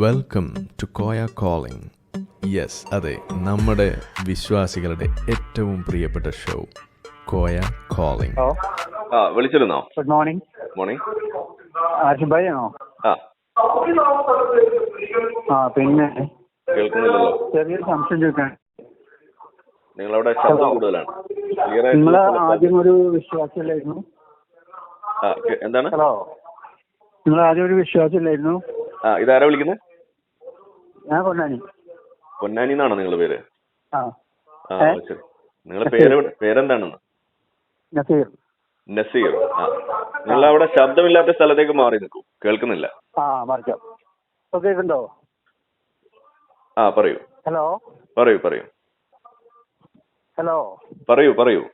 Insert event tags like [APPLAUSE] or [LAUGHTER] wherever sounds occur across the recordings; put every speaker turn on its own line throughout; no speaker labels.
Welcome to Koya calling yes അതെ നമ്മുടെ വിശ്വാസികളുടെ ഏറ്റവും പ്രിയപ്പെട്ട ഷോ കോയ കോളിംഗ്
ഹലോ.
ആ വിളിച്ചിരുന്നോ?
ഗുഡ് മോർണിംഗ്
മോർണിംഗ്
ഭായി ആണോ
ആ.
ആ പിന്നെ?
കേൾക്കുന്നില്ലല്ലോ.
ചെറിയൊരു സംശയം ചോദിക്കാൻ.
നിങ്ങളവിടെ ശബ്ദം കൂടുതലാണ്. ക്ലിയർ
നിങ്ങൾ ആദ്യം ഒരു വിശ്വാസിയല്ലായിരുന്നു?
ആ, എന്താണ്?
ഹലോ. നിങ്ങൾ ആദ്യം ഒരു വിശ്വാസിയല്ലായിരുന്നു?
ആ ഇതാരാ വിളിക്കുന്നത്?
ഞാൻ പൊന്നാനി.
പൊന്നാനി എന്നാണോ നിങ്ങളുടെ പേര്?
ആ.
ശരി. നിങ്ങളുടെ പേര് പേരെന്താണ്? പേരെന്താണെന്ന്
നസീർ.
നസീർ. ആ. നിങ്ങൾ അവിടെ ശബ്ദമില്ലാത്ത സ്ഥലത്തേക്ക് മാറി നിൽക്കൂ. കേൾക്കുന്നില്ല.
ആ മറിക്കാം. ഇപ്പൊ കേൾക്കുന്നുണ്ടോ?
ആ പറയൂ.
ഹലോ?
പറയൂ പറയൂ.
ഹലോ?
പറയൂ പറയൂ.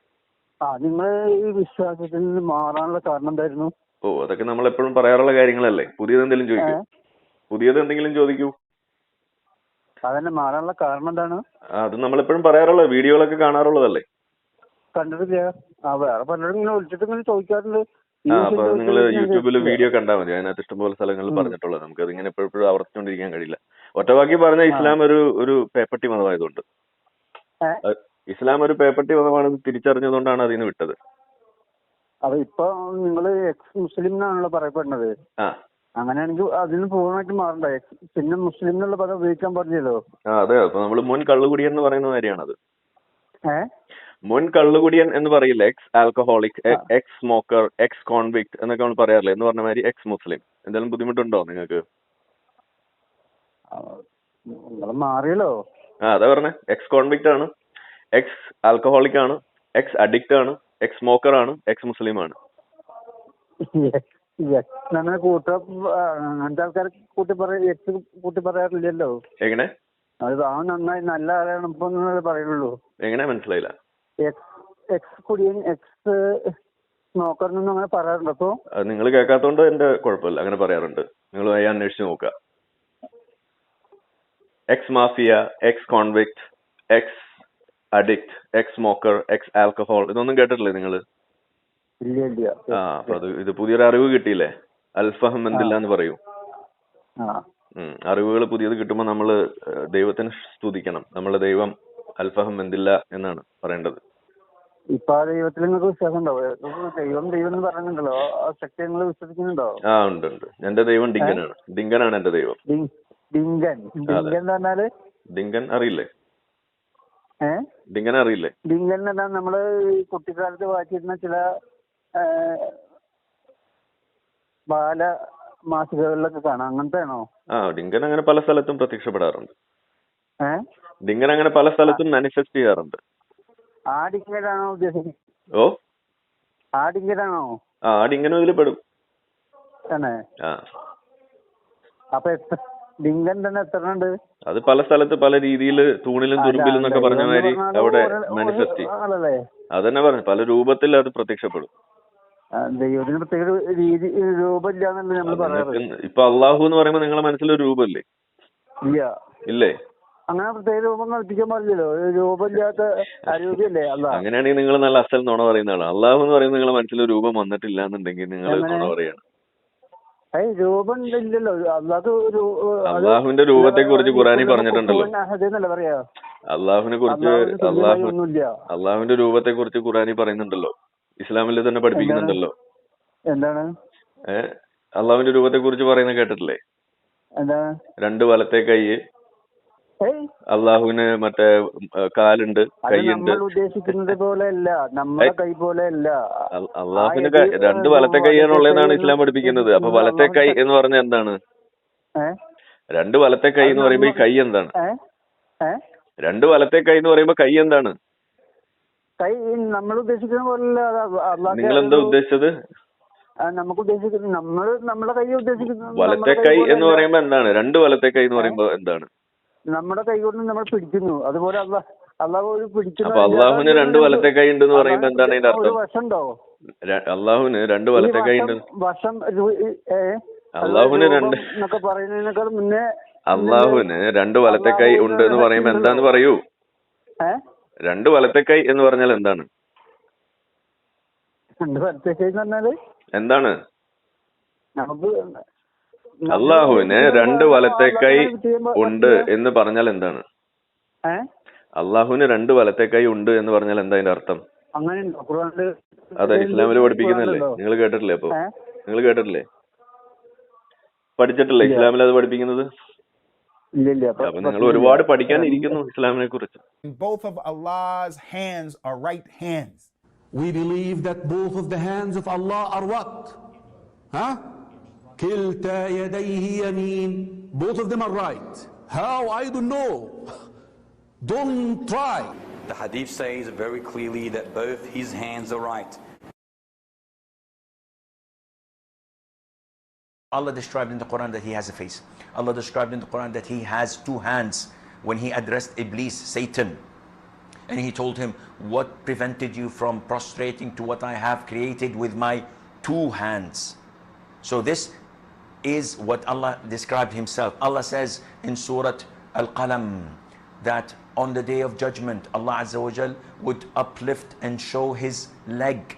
ആ നിങ്ങൾ ഈ വിശ്വാസത്തിൽ നിന്ന് മാറാനുള്ള കാരണം എന്തായിരുന്നു?
ഓ അതൊക്കെ നമ്മൾ എപ്പോഴും പറയാറുള്ള കാര്യങ്ങളല്ലേ. പുതിയത് എന്തെങ്കിലും ചോദിക്കൂ? പുതിയത് എന്തെങ്കിലും ചോദിക്കൂ.
അതന്നെ മാറാനുള്ള കാരണം എന്താണ്?
അത് നമ്മൾ എപ്പോഴും പറയാറുള്ള വീഡിയോകളൊക്കെ കാണാറുള്ളതല്ലേ?
കണ്ടിട്ടില്ല. ആ വേറെ പലരും ഇങ്ങനെ വിളിച്ചിട്ട് ഇങ്ങനെ ചോദിക്കാറുണ്ട്.
ആ അപ്പൊ നിങ്ങൾ യൂട്യൂബിൽ വീഡിയോ കണ്ടാൽ മതി. അതിനകത്ത് ഇഷ്ടംപോലെ സ്ഥലങ്ങളിൽ. പറഞ്ഞിട്ടുള്ളത്. നമുക്ക് അതിങ്ങനെ എപ്പോഴും ആവർത്തിച്ചുകൊണ്ടിരിക്കാൻ കഴിയില്ല. ഒറ്റവാക്കി പറഞ്ഞ ഇസ്ലാം ഒരു ഒരു പേപ്പട്ടി മതമായതുകൊണ്ട്? ഇസ്ലാം ഒരു പേപ്പട്ടി മതമാണെന്ന് തിരിച്ചറിഞ്ഞതുകൊണ്ടാണ് അതിന് വിട്ടത്.
അപ്പൊ ഇപ്പൊ നിങ്ങൾ എക്സ് മുസ്ലിം എന്നാണല്ലോ പറയപ്പെടുന്നത് അങ്ങനെയാണെങ്കിൽ അതിന് പൂർണമായിട്ട് മാറണ്ടേ. പിന്നെ മുസ്ലിം എന്നുള്ള പദം ഉപയോഗിക്കാൻ പാടില്ലല്ലോ
ആ അതെ. അപ്പൊ നമ്മൾ മുൻ കള്ളുകുടിയൻ എന്ന് പറയുന്ന കാര്യമാണത്
ഏ?
മുൻ കള്ളുകുടിയൻ എന്ന് പറയില്ല? Ex alcoholic ex smoker ex convict എന്നൊക്കെ നമ്മൾ പറയാറില്ലേ? എന്ന് പറഞ്ഞ മാതിരി എക്സ് മുസ്ലിം എന്തെങ്കിലും ബുദ്ധിമുട്ടുണ്ടോ നിങ്ങൾക്ക്?
നിങ്ങൾ മാറിയല്ലോ.
ആ അതാ പറഞ്ഞേ. എക്സ് കോൺവിക്ട് ആണ് എക്സ് ആൽക്കഹോളിക് ആണ് എക്സ് അഡിക്റ്റ് ആണ് എക്സ് സ്മോക്കർ ആണ് എക്സ് മുസ്ലിം ആണ്. [LAUGHS]
എക്സ് അങ്ങനെ കൂട്ട അങ്ങനത്തെ ആൾക്കാരെ കൂട്ടി പറയാ കൂട്ടി പറയാറില്ലല്ലോ.
എങ്ങനെ?
അത് ആ നന്നായി നല്ല ആളാണ് ഇപ്പൊ പറയുള്ളൂ.
എങ്ങനെ മനസ്സിലായില്ല?
എക്സ് എക്സ് കുടിയൻ എക്സ് നോക്കണമെന്നൊന്നും അങ്ങനെ പറയാറുണ്ട് അപ്പൊ
നിങ്ങൾ കേൾക്കാത്തോണ്ട് എന്റെ കുഴപ്പമില്ല. അങ്ങനെ പറയാറുണ്ട്. നിങ്ങൾ വഴി അന്വേഷിച്ച് നോക്കുക. Ex mafia ex convict ex addict ex smoker ex alcohol ഇതൊന്നും കേട്ടിട്ടില്ലേ നിങ്ങൾ? ആ അപ്പൊ അത് ഇത് പുതിയൊരു അറിവ് കിട്ടിയില്ലേ? അൽഫഹം എന്തില്ല എന്ന് പറയൂ. അറിവുകൾ പുതിയത് കിട്ടുമ്പോൾ നമ്മൾ ദൈവത്തിന് സ്തുതിക്കണം. നമ്മളെ ദൈവം അൽഫഹം എന്തില്ല എന്നാണ് പറയേണ്ടത്.
ഇപ്പൊ ആ ദൈവത്തിൽ നിങ്ങൾക്ക് വിശ്വാസം ഉണ്ടോ ദൈവം ദൈവം എന്ന് പറയുന്നുണ്ടല്ലോ. ആ ശക്തി നിങ്ങൾ വിശ്വസിക്കുന്നുണ്ടോ?
ആ ഉണ്ട് ഉണ്ട്. എന്റെ ദൈവം ഡിങ്കനാണ്. ഡിങ്കനാണ് എന്റെ ദൈവം.
ഡിങ്കൻ. ഡിങ്കൻ എന്ന് പറഞ്ഞാൽ?
ഡിങ്കൻ അറിയില്ലേ? ഡിങ്കൻ അറിയില്ലേ?
ഡിങ്കൻ എന്ന് പറഞ്ഞാൽ നമ്മൾ കുട്ടിക്കാലത്ത് വായിച്ചിരുന്ന ചില ബാല മാസികകളിലൊക്കെ കാണാം. അങ്ങനത്തെ ആണോ
ആ ഡിങ്കൻ അങ്ങനെ പല സ്ഥലത്തും പ്രത്യക്ഷപ്പെടാറുണ്ട്. ഡിങ്കൻ അങ്ങനെ പല സ്ഥലത്തും മാനിഫെസ്റ്റ് ചെയ്യാറുണ്ട്.
ആ ഡിങ്കനാണോ ഉദ്ദേശിക്കുന്നത്?
ഓ?
ആ ഡിങ്കനാണോ?
ആ ഡിങ്കനും ഇതിൽ പെടും.
തന്നെ അപ്പൊ ഡിങ്കൻ തന്നെ എത്ര ഉണ്ട്?
അത് പല സ്ഥലത്ത് പല രീതിയിൽ തൂണിലും തുരുമ്പിലും എന്നൊക്കെ പറഞ്ഞ മാതിരി അവിടെ മാനിഫെസ്റ്റ് അതന്നെ പറഞ്ഞു പല രൂപത്തിൽ അത് പ്രത്യക്ഷപ്പെടും.
ദൈവത്തിന് പ്രത്യേക രീതി നമ്മൾ പറയാറ്.
ഇപ്പൊ അള്ളാഹു എന്ന് പറയുമ്പോൾ നിങ്ങളെ മനസ്സിലൊരു രൂപമല്ലേ
ഇല്ല.
ഇല്ലേ?
അങ്ങനെ പ്രത്യേക രൂപം കൽപ്പിക്കാൻ പാടില്ലല്ലോ. രൂപമില്ലാത്ത അരൂപിയല്ലേ അല്ല
അങ്ങനെയാണെങ്കിൽ നിങ്ങൾ നല്ല അസൽ നുണ പറയുന്ന ആളാണ് അള്ളാഹു എന്ന് പറയുന്നത് നിങ്ങളെ മനസ്സിൽ രൂപം വന്നിട്ടില്ല എന്നുണ്ടെങ്കിൽ നിങ്ങൾ? നുണ പറയാണ്.
രൂപം ഇല്ലല്ലോ.
അള്ളാഹുവിന്റെ രൂപത്തെ കുറിച്ച് ഖുറാനി പറഞ്ഞിട്ടുണ്ടല്ലോ. അള്ളാഹുവിനെ കുറിച്ച് അള്ളാഹു അള്ളാഹുവിന്റെ രൂപത്തെ കുറിച്ച് ഖുറാനി പറയുന്നുണ്ടല്ലോ. ഇസ്ലാമിൽ തന്നെ പഠിപ്പിക്കുന്നുണ്ടല്ലോ.
എന്താണ്?
അള്ളാഹുവിന്റെ രൂപത്തെ കുറിച്ച് പറയുന്നത് കേട്ടിട്ടില്ലേ?
എന്താ
രണ്ട് വലത്തെ കൈ. അള്ളാഹുവിന് മറ്റേ കാലുണ്ട് കൈയുണ്ട്.
ഉദ്ദേശിക്കുന്നത് കൈ
അള്ളാഹുവിന് രണ്ട് വലത്തെ കൈയാണുള്ളതെന്നാണ് ഇസ്ലാം പഠിപ്പിക്കുന്നത്. അപ്പൊ വലത്തെ കൈ എന്ന് പറഞ്ഞാൽ എന്താണ്? രണ്ട് വലത്തെ കൈ എന്ന് പറയുമ്പോ ഈ കൈ എന്താണ്? രണ്ട് വലത്തെ കൈ എന്ന് പറയുമ്പോ കൈ എന്താണ്?
കൈ നമ്മൾ ഉദ്ദേശിക്കുന്ന പോലെ
നിങ്ങൾ എന്താ ഉദ്ദേശിച്ചത്?
നമുക്ക് ഉദ്ദേശിക്കുന്നത് നമ്മൾ നമ്മുടെ കൈ ഉദ്ദേശിക്കുന്നത്
വലത്തെ കൈ എന്ന്. പറയുമ്പോ എന്താണ്? രണ്ട് വലത്തെ കൈ എന്ന് പറയുമ്പോ എന്താണ്?
നമ്മുടെ കൈ കൊണ്ട് നമ്മൾ പിടിക്കുന്നു. അതുപോലെ അല്ല അള്ളാഹു ഒരു പിടിക്കുന്നു
അള്ളാഹുവിന് രണ്ട് വലത്തെ കൈ ഉണ്ട് എന്ന് പറയുമ്പോ എന്താണ് അതിന്റെ അർത്ഥം?
വശമുണ്ടോ
അള്ളാഹുവിന് രണ്ട് വലത്തെ കൈ ഉണ്ട്
വശം-
അള്ളാഹുവിന് രണ്ട്
എന്നൊക്കെ പറയുന്നതിനേക്കാൾ മുന്നേ
അള്ളാഹുവിന് രണ്ട് വലത്തെ കൈ ഉണ്ട് എന്ന് പറയുമ്പോ എന്താന്ന് പറയൂ?
ഏ?
രണ്ട് വലത്തെ കൈ എന്ന് പറഞ്ഞാൽ എന്താണ്?
രണ്ട് വലത്തെ കൈ എന്ന് പറഞ്ഞാൽ?
എന്താണ്? അള്ളാഹുവിന് രണ്ട് വലത്തെ കൈ ഉണ്ട് എന്ന് പറഞ്ഞാൽ എന്താണ്? അള്ളാഹുവിന് രണ്ട് വലത്തെ കൈ ഉണ്ട് എന്ന് പറഞ്ഞാൽ എന്താ അതിന്റെ അർത്ഥം? അതെ ഇസ്ലാമിൽ പഠിപ്പിക്കുന്നല്ലേ? നിങ്ങൾ കേട്ടിട്ടില്ലേ അപ്പൊ നിങ്ങൾ കേട്ടിട്ടില്ലേ? പഠിച്ചിട്ടില്ലേ ഇസ്ലാമിൽ അത് പഠിപ്പിക്കുന്നത്? ഒരുപാട് പഠിക്കാൻ ഇരിക്കുന്നു ഇസ്ലാമിനെ കുറിച്ച്
both of Allah's hands are right hands.
We believe that both of the hands of Allah are what? Huh? Kilta yadayhi yameen both of them are right. How? I don't know. Don't try.
The hadith says very clearly that both his hands are right.
Allah described in the Quran that he has a face. Allah described in the Quran that he has two hands when he addressed Iblis, Satan. And he told him, What prevented you from prostrating to what I have created with my two hands? So, this is what Allah described Himself. Allah says in Surah Al Qalam that on the day of judgment, Allah Azza wa Jal would uplift and show His leg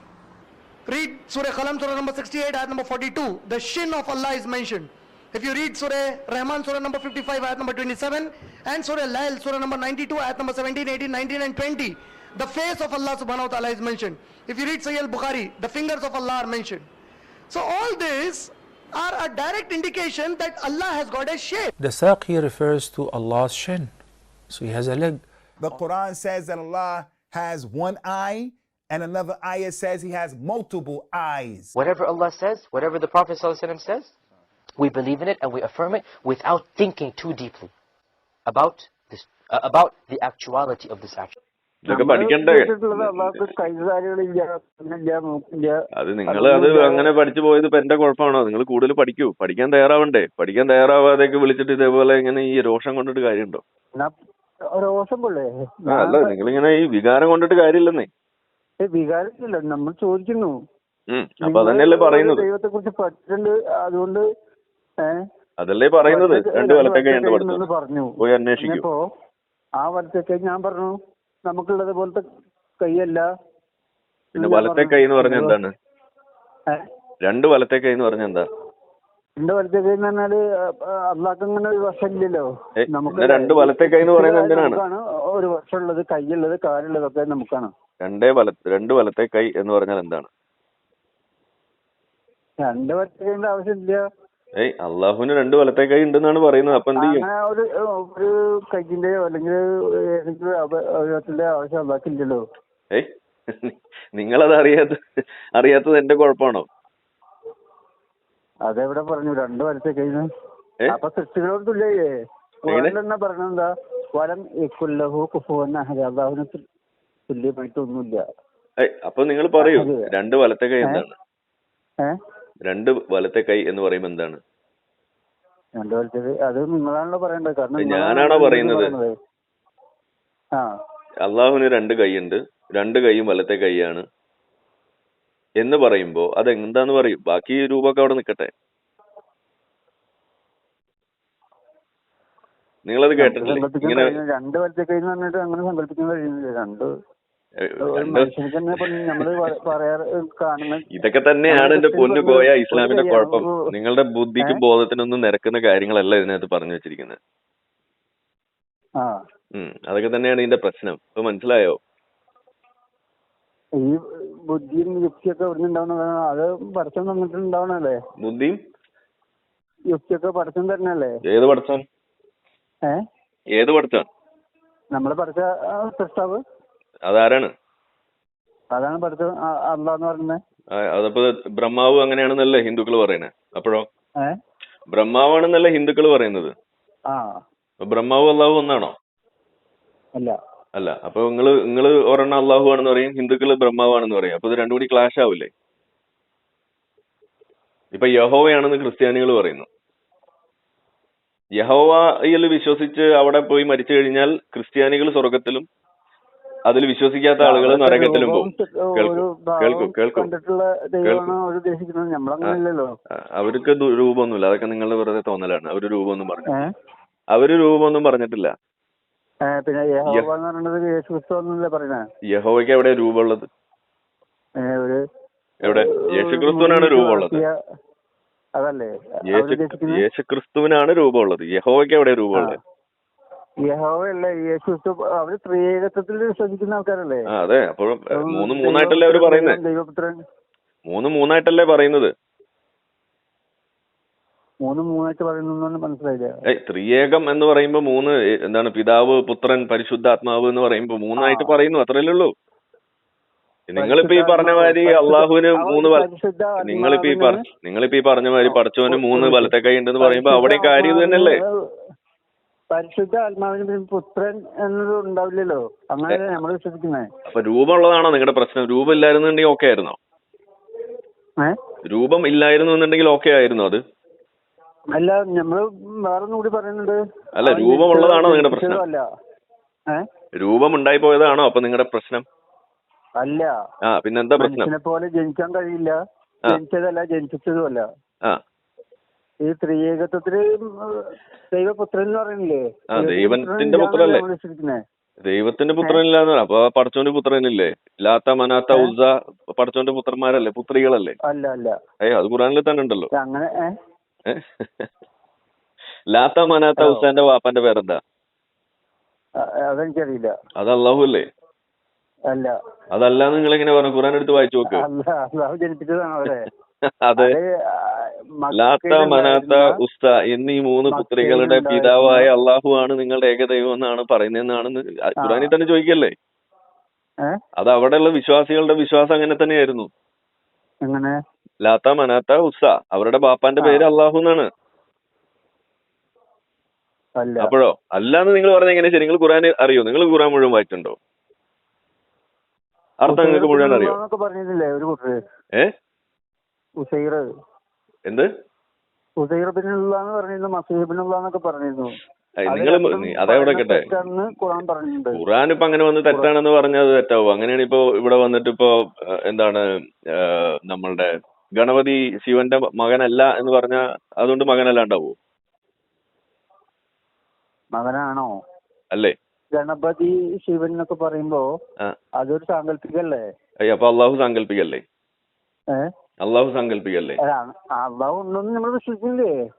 Read Surah Qalam, Surah number 68, ayat number 42. The shin of Allah is mentioned. If you read Surah Rahman, Surah number 55, ayat number 27, and Surah Lail, Surah number 92, ayat number 17, 18, 19, and 20, the face of Allah subhanahu wa ta'ala is mentioned. If you read Sahih al-Bukhari, the fingers of Allah are mentioned. So all this are a direct indication that Allah has got a shape.
The saqi refers to Allah's shin. So he has a leg.
The Quran says that Allah has one eye, and another ayah says he has multiple eyes.
Whatever Allah says, whatever the Prophet ﷺ says, we believe in it and we affirm it without thinking too deeply about this, uh, about the actuality of this action.
ഇതൊക്കെ പഠിക്കണ്ടേ? അത് നിങ്ങൾ അത് അങ്ങനെ പഠിച്ചു പോയത് ഇപ്പൊ എന്റെ കുഴപ്പമാണോ? നിങ്ങൾ കൂടുതൽ പഠിക്കൂ. പഠിക്കാൻ തയ്യാറാവണ്ടേ? പഠിക്കാൻ തയ്യാറാവാതെയൊക്കെ വിളിച്ചിട്ട് ഇതേപോലെ ഇങ്ങനെ ഈ രോഷം കൊണ്ടിട്ട് കാര്യമുണ്ടോ?
അല്ല നിങ്ങൾ ഇങ്ങനെ
ആ, അല്ല നിങ്ങളിങ്ങനെ ഈ വികാരം കൊണ്ടിട്ട് കാര്യമില്ലെന്നേ.
വികാരത്തില്ല നമ്മൾ ചോദിക്കുന്നു.
അപ്പൊ അതന്നെയല്ലേ പറയുന്നത്.
ദൈവത്തെ കുറിച്ച് പഠിച്ചിട്ടുണ്ട് അതുകൊണ്ട്
അതല്ലേ പറയുന്നത്. രണ്ട് വലത്തെ കൈ ഉണ്ട്
ഉണ്ടെന്ന്
പഠിത്തം.
പറഞ്ഞു.
പോയി അന്വേഷിക്കൂ.
ഇപ്പോ ആ വലത്തെ കൈ ഞാൻ പറഞ്ഞു നമുക്കുള്ളത് പോലത്തെ കൈയല്ല.
പിന്നെ വലത്തെ കൈ എന്ന് പറഞ്ഞ എന്താണ്? രണ്ട് വലത്തെ കൈ എന്ന് പറഞ്ഞ എന്താ?
രണ്ട് വലത്തെ കൈ എന്ന് പറഞ്ഞാൽ അള്ളാഹ് അങ്ങനെ ഒരു വർഷം ഇല്ലല്ലോ
ഏ, രണ്ട് വലത്തെ കൈ എന്ന് പറയുന്നത് എന്തിനാണ്?
ഒരു വർഷം ഉള്ളത് കൈയുള്ളത് കാലുള്ളതൊക്കെ നമുക്കാണ്.
രണ്ടേ വല രണ്ട് വലത്തെ കൈ എന്ന് പറഞ്ഞാൽ എന്താണ്?
രണ്ട് വലത്തെ കൈ ആവശ്യമില്ല.
ഏയ് അള്ളാഹുവിന് രണ്ട് വലത്തെ കൈ ഉണ്ടെന്നാണ് പറയുന്നത്. അപ്പൊ എന്ത് ചെയ്യും?
ഒരു ഒരു കൈക്കിന്റെയോ അല്ലെങ്കിൽ ഏതെങ്കിലും ആവശ്യം അള്ളാഹ്ക്കില്ലല്ലോ
ഏയ് നിങ്ങളത് അറിയാത്ത അറിയാത്തത് എന്റെ കുഴപ്പമാണോ?
അതെവിടെ പറഞ്ഞു? രണ്ട് വലത്തെ
ഏ?
അപ്പൊ സൃഷ്ടികളോട് തുല്യേ പറഞ്ഞെന്താ വലം ഇക്കുല്ലഹു കുഫുവന്ന അള്ളാഹുവിന് തുല്യമായിട്ടൊന്നുമില്ല.
അപ്പൊ നിങ്ങൾ പറയൂ രണ്ട് വലത്തെ കൈ എന്താണ്? രണ്ട് വലത്തെ കൈ എന്ന് പറയുമ്പോ എന്താണ്?
രണ്ട് വലത്തെ കൈ അത് നിങ്ങളാണല്ലോ പറയേണ്ടത്. കാരണം
ഞാനാണോ പറയുന്നത്? അള്ളാഹുവിന് രണ്ട് കൈയുണ്ട്. രണ്ട് കൈയും വലത്തെ കൈയാണ്. എന്ന് പറയുമ്പോ അത് എന്താന്ന് പറയും? ബാക്കി രൂപമൊക്കെ അവിടെ നിൽക്കട്ടെ. നിങ്ങളത് കേട്ടിട്ടില്ല? ഇങ്ങനെ
രണ്ട് വലത്തെ കൈ എന്ന് പറഞ്ഞിട്ട് അങ്ങനെ സങ്കല്പിക്കാൻ കഴിയുന്നില്ല. രണ്ട്
ഇതൊക്കെ തന്നെയാണ് എന്റെ പൊന്നു പോയ ഇസ്ലാമിന്റെ കുഴപ്പം. നിങ്ങളുടെ ബുദ്ധിക്കും? ബോധത്തിനൊന്നും നിരക്കുന്ന കാര്യങ്ങളല്ല ഇതിനകത്ത് പറഞ്ഞു വെച്ചിരിക്കുന്നത്. അതൊക്കെ തന്നെയാണ് ഇതിന്റെ പ്രശ്നം. ഇപ്പൊ മനസ്സിലായോ?
ഈ ബുദ്ധിയും യുക്തിയൊക്കെ എവിടെ നിന്നുണ്ടാവുന്നതാണ് അത് പഠിച്ചം തന്നിട്ടുണ്ടാവണല്ലേ?
ബുദ്ധിയും?
യുക്തിയൊക്കെ പഠിച്ചം തരണല്ലേ?
ഏത് പഠിച്ചാൻ ഏത് പഠിച്ചാൻ
നമ്മളെ പഠിച്ച സൃഷ്ടാവ്
അതാരാണ്?
അതാണ് പഠിച്ച അള്ളാന്ന് പറയുന്നത്.
ആ, അതപ്പോ ബ്രഹ്മാവ് അങ്ങനെയാണെന്നല്ലേ ഹിന്ദുക്കൾ പറയുന്നത് അപ്പോഴോ? ബ്രഹ്മാവാണെന്നല്ലേ ഹിന്ദുക്കൾ പറയുന്നത്? ബ്രഹ്മാവ് അള്ളാഹു ഒന്നാണോ?
അല്ല.
അല്ല അപ്പൊ നിങ്ങൾ നിങ്ങൾ ഒരെണ്ണം അള്ളാഹു ആണെന്ന് പറയും ഹിന്ദുക്കൾ ബ്രഹ്മാവാണെന്ന് പറയും. അപ്പൊ ഇത് രണ്ടും കൂടി ക്ലാഷ് ആവില്ലേ ഇപ്പൊ യഹോവയാണെന്ന് ക്രിസ്ത്യാനികൾ പറയുന്നു. യഹോവയിൽ വിശ്വസിച്ച് അവിടെ പോയി മരിച്ചു കഴിഞ്ഞാൽ ക്രിസ്ത്യാനികൾ സ്വർഗത്തിലും അതിൽ വിശ്വസിക്കാത്ത ആളുകൾ നരകത്തിലും പോകും. കേൾക്കും കേൾക്കും അവർക്ക് രൂപമൊന്നുമില്ല. അതൊക്കെ നിങ്ങളുടെ വെറുതെ തോന്നലാണ്. അവർ രൂപമൊന്നും പറഞ്ഞു അവർ രൂപമൊന്നും പറഞ്ഞിട്ടില്ല.
പിന്നെ
യഹോവയ്ക്ക് എവിടെ രൂപമുള്ളത്? എവിടെ? യേശുക്രിസ്തുവിനാണ് രൂപമുള്ളത്.
അതല്ലേ.
യേശു
അവരുദ്ദേശിക്കുന്നത്
ക്രിസ്തുവിനാണ് രൂപമുള്ളത്. യഹോവയ്ക്ക് എവിടെ രൂപമുള്ളത്?
യഹോവയല്ല യേശു അവർ ത്രിയേകത്വത്തിൽ വിശ്വസിക്കുന്ന ആൾക്കാരല്ലേ?
അതെ. അപ്പോൾ മൂന്ന് മൂന്നായിട്ടല്ലേ അവർ പറയുന്നത്
ദൈവപുത്രൻ.
മൂന്ന് മൂന്നായിട്ടല്ലേ പറയുന്നത്?
മൂന്ന് മൂന്നായിട്ട് പറയുന്നു മനസ്സിലായില്ല
ഏയ് ത്രിയേകം എന്ന് പറയുമ്പോ മൂന്ന് എന്താണ് പിതാവ് പുത്രൻ പരിശുദ്ധാത്മാവ് എന്ന് പറയുമ്പോ മൂന്നായിട്ട് പറയുന്നു. അത്രയല്ലേ ഉള്ളൂ. നിങ്ങളിപ്പോ ഈ പറഞ്ഞ മാതിരി അള്ളാഹുവിന് മൂന്ന് നിങ്ങളിപ്പോ ഈ പറഞ്ഞ നിങ്ങളിപ്പോ ഈ പറഞ്ഞ മാതിരി പടച്ചോന് മൂന്ന് വലത്തെ കൈ ഉണ്ടെന്ന് പറയുമ്പോ അവിടെ കാര്യം ഇത് തന്നെയല്ലേ?
പരിശുദ്ധ ആത്മാവിന് പുത്രൻ എന്നത് ഉണ്ടാവില്ലല്ലോ? അങ്ങനെ നമ്മൾ വിശ്വസിക്കുന്നത്
അപ്പൊ രൂപമുള്ളതാണോ നിങ്ങളുടെ പ്രശ്നം? രൂപം ഇല്ലായിരുന്നുണ്ടെങ്കിൽ ഓക്കെ ആയിരുന്നോ രൂപം ഇല്ലായിരുന്നു എന്നുണ്ടെങ്കിൽ ഓക്കെ ആയിരുന്നു അത്?
അല്ല നമ്മൾ വേറൊന്നും കൂടി പറയുന്നുണ്ട്.
അല്ല,
രൂപം
രൂപമുള്ളതാണോ നിങ്ങളുടെ പ്രശ്നം?
അല്ല
രൂപം ഉണ്ടായി പോയതാണോ അപ്പൊ നിങ്ങളുടെ പ്രശ്നം?
അല്ല.
ആ പിന്നെന്താ പ്രശ്നം?
പോലെ ജനിക്കാൻ കഴിയില്ല. ജനിച്ചതല്ല ജനിപ്പിച്ചതും അല്ല
ആ.
ഈ ത്രിയേകത്വത്തിൽ ദൈവപുത്രൻ എന്ന് പറയുന്നില്ലേ?
ആ, ദൈവത്തിന്റെ പുത്രനല്ലേ?
വിശ്വസിക്കുന്നേ.
ദൈവത്തിന്റെ പുത്രനില്ലാന്ന്. അപ്പൊ പടച്ചോന്റെ പുത്രനില്ലേ? ലാത്ത മനാത്ത ഉസ പടച്ചോന്റെ പുത്രന്മാരല്ലേ? പുത്രികളല്ലേ?
അല്ല അല്ല.
അയ്യോ അത് ഖുറാനിൽ തന്നെ ഉണ്ടല്ലോ.
അങ്ങനെ
ഏ? ലാത്ത മനാത്ത. ഉസാന്റെ വാപ്പന്റെ പേരെന്താ?
അതെനിക്കറിയില്ല.
അത് അള്ളാഹു അല്ലേ.
അല്ല
അതല്ല നിങ്ങൾ എങ്ങനെ പറഞ്ഞു? ഖുറാൻ എടുത്ത് വായിച്ചു നോക്ക്.
അള്ളാഹു ജനിപ്പിച്ചതാണ് അവരെ. [LAUGHS]
അതെ. ലാത്ത മനാത്ത ഉസ്ത എന്നീ മൂന്ന് പുത്രികളുടെ പിതാവായ അള്ളാഹു ആണ് നിങ്ങളുടെ ഏകദൈവം എന്നാണ് പറയുന്നതെന്നാണ് ഖുറാനിൽ തന്നെ ചോദിക്കല്ലേ? അത് അവിടെയുള്ള വിശ്വാസികളുടെ വിശ്വാസം അങ്ങനെ തന്നെയായിരുന്നു.
എങ്ങനെ?
ലാത്ത മനാത്ത ഉസ്ത. അവരുടെ ബാപ്പാന്റെ പേര് അള്ളാഹു എന്നാണ്.
അല്ല.
അപ്പോഴോ? അല്ലാന്ന് നിങ്ങൾ പറഞ്ഞ എങ്ങനെ ശരി? നിങ്ങൾ ഖുറാൻ അറിയോ? നിങ്ങൾ ഖുറാൻ മുഴുവൻ വായിച്ചിട്ടുണ്ടോ? അർത്ഥം നിങ്ങൾക്ക് മുഴുവൻ അറിയോ?
എന്നൊക്കെ
എന്ത്?
ഉസൈർ എന്ന് പറഞ്ഞിരുന്നു.
നിങ്ങൾ അതവിടെ കേട്ടെ. ഖുറാൻ ഇപ്പൊ അങ്ങനെ വന്ന് തെറ്റാണെന്ന് പറഞ്ഞാൽ അത് തെറ്റാവും. അങ്ങനെയാണ് ഇപ്പൊ ഇവിടെ വന്നിട്ട് ഇപ്പൊ എന്താണ് നമ്മളുടെ ഗണപതി ശിവന്റെ മകനല്ല എന്ന് പറഞ്ഞ അതുകൊണ്ട് മകനല്ലാണ്ടാവോ
മകനാണോ?
അല്ലേ?
ഗണപതി ശിവൻ എന്നൊക്കെ പറയുമ്പോ അതൊരു സാങ്കല്പികല്ലേ?
അയ്യോ അപ്പൊ അള്ളാഹു സാങ്കല്പികല്ലേ?
ഏഹ്?
അള്ളാഹു
സങ്കല്പിക്കല്ലേ? അള്ളാഹു ഉണ്ടെന്ന് നമ്മൾ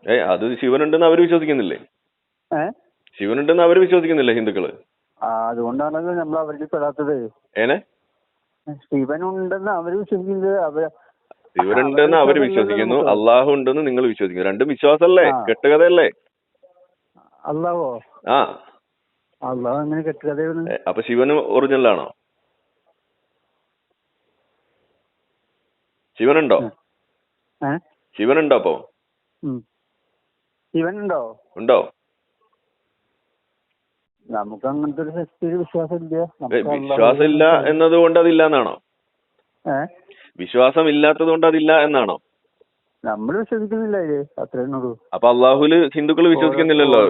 ഏ അത് ശിവനുണ്ടെന്ന് അവർ വിശ്വസിക്കുന്നില്ലേ? ശിവനുണ്ടെന്ന് അവർ വിശ്വസിക്കുന്നില്ലേ
ഹിന്ദുക്കൾ? അതുകൊണ്ടാണല്ലോ നമ്മൾ അവരിൽ പെടാത്തത്.
ഏനെ?
ശിവൻ ഉണ്ടെന്ന് അവർ വിശ്വസിക്കുന്നത് അവർ
ശിവനുണ്ടെന്ന് അവർ
അവർ
വിശ്വസിക്കുന്നു അള്ളാഹു ഉണ്ടെന്ന് നിങ്ങൾ വിശ്വസിക്കുന്നു. രണ്ടും വിശ്വാസമല്ലേ. കെട്ടുകഥയല്ലേ?
അള്ളാഹോ
ആ.
അള്ളാഹു അങ്ങനെ കെട്ടുകഥയാണ്
ഏ, അപ്പൊ ശിവന് ഒറിജിനൽ ശിവനുണ്ടോ? ശിവനുണ്ടോ അപ്പോ
ശിവനുണ്ടോ? ഉണ്ടോ? നമുക്ക് അങ്ങനത്തെ ഒരു ശക്തിയിൽ വിശ്വാസം ഇല്ല നമുക്ക്
വിശ്വാസമില്ല എന്നതുകൊണ്ട് അതില്ല എന്നാണോ? വിശ്വാസം ഇല്ലാത്തത് കൊണ്ട് അതില്ല എന്നാണോ?
നമ്മൾ വിശ്വസിക്കുന്നില്ല
അപ്പൊ അള്ളാഹുൽ ഹിന്ദുക്കൾ വിശ്വസിക്കുന്നില്ലല്ലോ.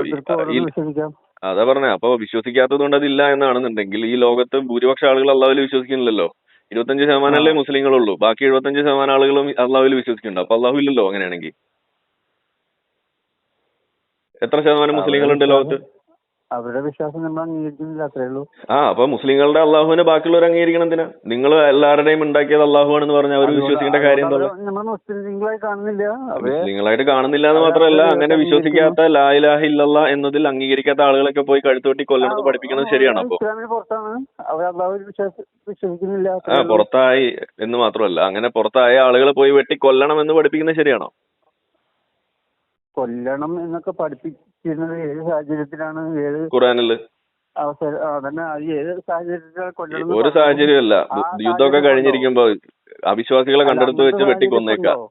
അതാ പറഞ്ഞേ. അപ്പൊ വിശ്വസിക്കാത്തത് കൊണ്ട് അതില്ല എന്നാണെന്നുണ്ടെങ്കിൽ ഈ ലോകത്ത് ഭൂരിപക്ഷ ആളുകൾ അള്ളാഹുൽ വിശ്വസിക്കുന്നില്ലല്ലോ. ഇരുപത്തഞ്ച് ശതമാനമല്ലേ. മുസ്ലിങ്ങളുള്ളൂ. ബാക്കി എഴുപത്തഞ്ച് ശതമാനം ആളുകളും അള്ളാഹുവിൽ വിശ്വസിക്കുന്നുണ്ട്. അപ്പൊ അള്ളാഹു ഇല്ലല്ലോ അങ്ങനെയാണെങ്കിൽ. എത്ര ശതമാനം മുസ്ലിങ്ങളുണ്ട് ലോകത്ത്?
അവരുടെ വിശ്വാസം നമ്മൾ അംഗീകരിക്കുന്നില്ല അത്രേ ഉള്ളൂ.
ആ അപ്പൊ മുസ്ലിങ്ങളുടെ അള്ളാഹുവിനെ ബാക്കിയുള്ളവർ അംഗീകരിക്കണം എന്തിനാ? നിങ്ങൾ എല്ലാവരുടെയും ഉണ്ടാക്കിയത് അള്ളാഹുവാണെന്ന് പറഞ്ഞാൽ അവർ വിശ്വസിക്കേണ്ട കാര്യം എന്താ
നമ്മൾ മുസ്ലിങ്ങളായി കാണുന്നില്ല.
മുസ്ലിങ്ങളായിട്ട് കാണുന്നില്ല എന്ന് മാത്രമല്ല അങ്ങനെ വിശ്വസിക്കാത്ത ലായിലാഹ ഇല്ലല്ല എന്നതിൽ അംഗീകരിക്കാത്ത ആളുകളൊക്കെ പോയി കഴുത്തോട്ടി കൊല്ലണമെന്ന് പഠിപ്പിക്കുന്നത് ശരിയാണ് അപ്പൊ? ആ പുറത്തായി എന്ന് മാത്രമല്ല അങ്ങനെ പുറത്തായ ആളുകളെ പോയി വെട്ടി കൊല്ലണം എന്ന് പഠിപ്പിക്കുന്നത് ശരിയാണോ?
കൊല്ലണം എന്നൊക്കെ പഠിപ്പിക്കുന്നത് ഏത് സാഹചര്യത്തിലാണ്? ഏത്
ഖുറാനിൽ
അവസരം? അതന്നെ. അത് ഏത് സാഹചര്യത്തിലാണ് കൊല്ലണം
ഒരു? സാഹചര്യമല്ല യുദ്ധമൊക്കെ കഴിഞ്ഞിരിക്കുമ്പോ അവിശ്വാസികളെ കണ്ടെടുത്ത് വെച്ച്
വെട്ടിക്കൊന്നേക്കാം.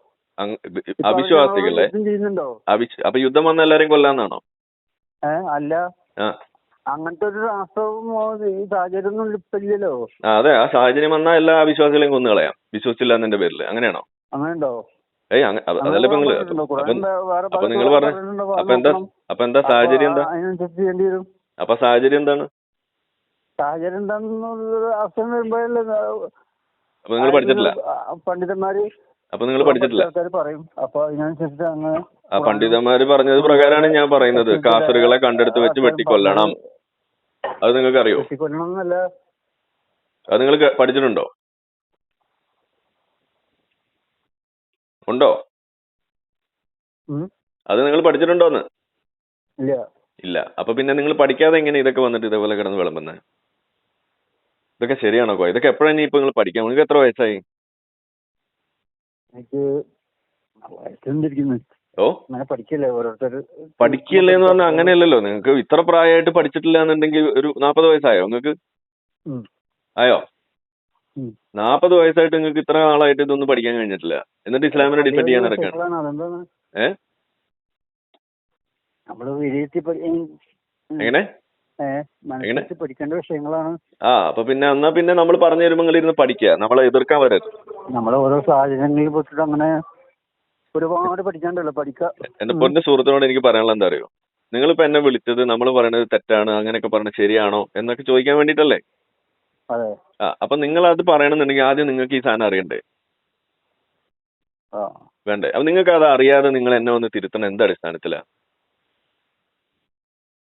അവിശ്വാസികളെ. അപ്പൊ യുദ്ധം വന്ന എല്ലാരെയും കൊല്ലാന്നാണോ?
അല്ല. അങ്ങനത്തെ ഒരു രാഷ്ട്രവും ഈ സാഹചര്യം ഒന്നും ഇല്ലല്ലോ
അതെ. ആ സാഹചര്യം വന്നാൽ എല്ലാ അവിശ്വാസികളെയും കൊന്നു കളയാം. വിശ്വസിച്ചില്ല എന്നതിന്റെ പേരിൽ അങ്ങനെയാണോ?
അങ്ങനെയുണ്ടോ?
ഏയ് അതല്ല ഇപ്പൊ
നിങ്ങൾ
അപ്പൊ നിങ്ങൾ പറഞ്ഞു അപ്പൊ എന്താ. അപ്പൊ എന്താ സാഹചര്യം എന്താ?
അതിനനുസരിച്ച് ചെയ്യേണ്ടി വരും.
അപ്പൊ സാഹചര്യം എന്താണ്?
സാഹചര്യം എന്താണെന്നുള്ള അവസരം വരുമ്പോഴല്ലേ
അപ്പൊ നിങ്ങൾ പഠിച്ചിട്ടില്ല?
പണ്ഡിതന്മാര്
അപ്പൊ നിങ്ങൾ പഠിച്ചിട്ടില്ല?
ആൾക്കാർ പറയും. അപ്പൊ അതിനനുസരിച്ച് അങ്ങനെ
ആ പണ്ഡിതന്മാര് പറഞ്ഞത് പ്രകാരമാണ് ഞാൻ പറയുന്നത്. കാസറുകളെ കണ്ടെടുത്ത് വെച്ച് വെട്ടിക്കൊല്ലണം. അത് നിങ്ങൾക്ക് അറിയോ
വെട്ടിക്കൊല്ലണം എന്നല്ല
അത് നിങ്ങൾ പഠിച്ചിട്ടുണ്ടോ? ഉണ്ടോ? അത് നിങ്ങൾ പഠിച്ചിട്ടുണ്ടോന്ന്?
ഇല്ല.
ഇല്ല. അപ്പൊ പിന്നെ നിങ്ങൾ പഠിക്കാതെ എങ്ങനെ ഇതൊക്കെ വന്നിട്ട് ഇതേപോലെ കിടന്ന് വിളമ്പുന്നത് ഇതൊക്കെ ശരിയാണോ കോ ഇതൊക്കെ എപ്പോഴാണ് ഇനി ഇപ്പൊ നിങ്ങൾ പഠിക്കാൻ? നിങ്ങൾക്ക് എത്ര വയസ്സായി? ഓ?
പഠിക്കല്ലേ
എന്ന് പറഞ്ഞാൽ അങ്ങനെയല്ലല്ലോ. നിങ്ങൾക്ക് ഇത്ര പ്രായമായിട്ട് പഠിച്ചിട്ടില്ല എന്നുണ്ടെങ്കിൽ ഒരു നാപ്പത് വയസ്സായോ നിങ്ങൾക്ക്. ആയോ? നാപ്പത് വയസ്സായിട്ട് നിങ്ങൾക്ക് ഇത്ര നാളായിട്ട് ഇതൊന്നും പഠിക്കാൻ കഴിഞ്ഞിട്ടില്ല. എന്നിട്ട് ഇസ്ലാമിനെ ഡിഫെൻഡ് ചെയ്യാൻ നടക്കാണ്. ഏഹ്?
നമ്മൾ വിലയിരുത്തി
എങ്ങനെ?
ഏ, മനസ്സിലാക്കി പഠിക്കേണ്ട വിഷയങ്ങളാണ്.
ആ അപ്പൊ പിന്നെ എന്നാ പിന്നെ നമ്മൾ പറഞ്ഞു തരുമ്പോൾ ഇരുന്ന് പഠിക്കുക നമ്മളെ എതിർക്കാൻ വരരുത്.
നമ്മളെ ഓരോ സാഹചര്യങ്ങളിൽ പെട്ടിട്ട് അങ്ങനെ ഒരുപാട് പഠിക്കാണ്ടല്ലോ പഠിക്ക.
എന്റെ പൊന്ന സുഹൃത്തിനോട് എനിക്ക് പറയാനുള്ള എന്താ അറിയോ? നിങ്ങളിപ്പോ എന്നെ വിളിച്ചത് നമ്മൾ പറയണത് തെറ്റാണ് അങ്ങനെയൊക്കെ പറഞ്ഞത് ശരിയാണോ എന്നൊക്കെ ചോദിക്കാൻ
വേണ്ടിട്ടല്ലേ?
ആ അപ്പൊ നിങ്ങൾ അത് പറയണമെന്നുണ്ടെങ്കിൽ ആദ്യം നിങ്ങൾക്ക് ഈ സാധനം അറിയണ്ടേ? വേണ്ടേ? അപ്പൊ നിങ്ങൾക്ക് അത് അറിയാതെ നിങ്ങൾ എന്നെ ഒന്ന് തിരുത്തണം. എന്ത് അടിസ്ഥാനത്തിലാ?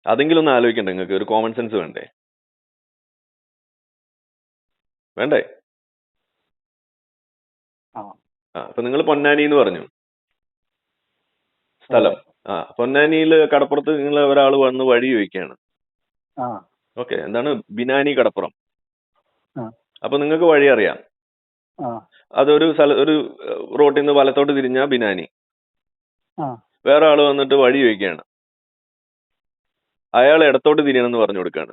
അതെങ്കിലും ഒന്ന് ആലോചിക്കണ്ടേ നിങ്ങൾക്ക്? ഒരു കോമൺ സെൻസ് വേണ്ടേ? വേണ്ടേ?
ആ.
അപ്പൊ നിങ്ങൾ പൊന്നാനി എന്ന് പറഞ്ഞു. സ്ഥലം. ആ പൊന്നാനിയിൽ കടപ്പുറത്ത് നിങ്ങൾ ഒരാൾ വന്ന് വഴി ചോദിക്കുകയാണ്. ഓക്കെ എന്താണ്? ബിനാനി കടപ്പുറം. അപ്പൊ നിങ്ങൾക്ക് വഴി അറിയാം. അതൊരു സ്ഥല ഒരു റോട്ടിൽ നിന്ന് വലത്തോട്ട് തിരിഞ്ഞ ബിനാനി. വേറെ ആൾ വന്നിട്ട് വഴി ചോദിക്കുകയാണ്. അയാൾ ഇടത്തോട്ട് തിരിയണമെന്ന് പറഞ്ഞു കൊടുക്കാണ്.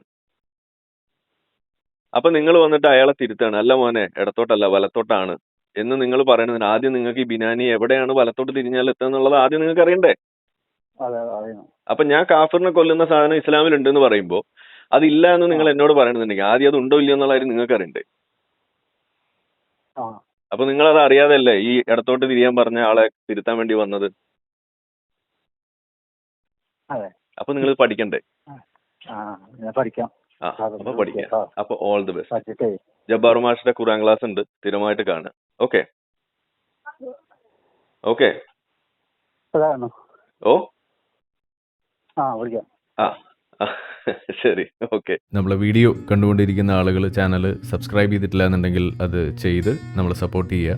അപ്പൊ നിങ്ങൾ വന്നിട്ട് അയാളെ തിരുത്താണ്. അല്ല മോനെ ഇടത്തോട്ടല്ല വലത്തോട്ടാണ് എന്ന് നിങ്ങൾ പറയണതിന് ആദ്യം നിങ്ങൾക്ക് ഈ ബിനാനി എവിടെയാണ് വലത്തോട്ട് തിരിഞ്ഞാൽ എത്തുക എന്നുള്ളത് ആദ്യം നിങ്ങൾക്ക് അറിയണ്ടേ? അപ്പൊ ഞാൻ കാഫിറിനെ കൊല്ലുന്ന സാധനം ഇസ്ലാമിൽ ഉണ്ട് എന്ന് പറയുമ്പോൾ അതില്ല എന്ന് നിങ്ങൾ എന്നോട് പറയണമെന്നുണ്ടെങ്കിൽ ആദ്യം അത് ഉണ്ടോ ഇല്ലയോ എന്നുള്ള കാര്യം നിങ്ങൾക്ക് അറിയണ്ടേ? അപ്പൊ നിങ്ങൾ അത് അറിയാതല്ലേ ഈ ഇടത്തോട്ട് തിരിയാൻ പറഞ്ഞ ആളെ തിരുത്താൻ വേണ്ടി വന്നത്?
അതെ.
അപ്പൊ നിങ്ങൾ പഠിക്കണ്ടേ?
ആ ഞാൻ പഠിക്കാം.
അപ്പൊ പഠിക്കാം. അപ്പൊ ഓൾ ദി ബെസ്റ്റ് ജബ്ബാർ മാഷിന്റെ ഖുറാൻ ക്ലാസ് ഉണ്ട്. സ്ഥിരമായിട്ട് കാണുക. ഓക്കെ ഓക്കെ ഓ?
ആ വിളിക്കാം.
ആ ആ, ശരി. ഓക്കെ
നമ്മളെ വീഡിയോ കണ്ടുകൊണ്ടിരിക്കുന്ന ആളുകൾ ചാനൽ സബ്സ്ക്രൈബ് ചെയ്തിട്ടില്ല എന്നുണ്ടെങ്കിൽ അത് ചെയ്ത് നമ്മളെ സപ്പോർട്ട് ചെയ്യുക.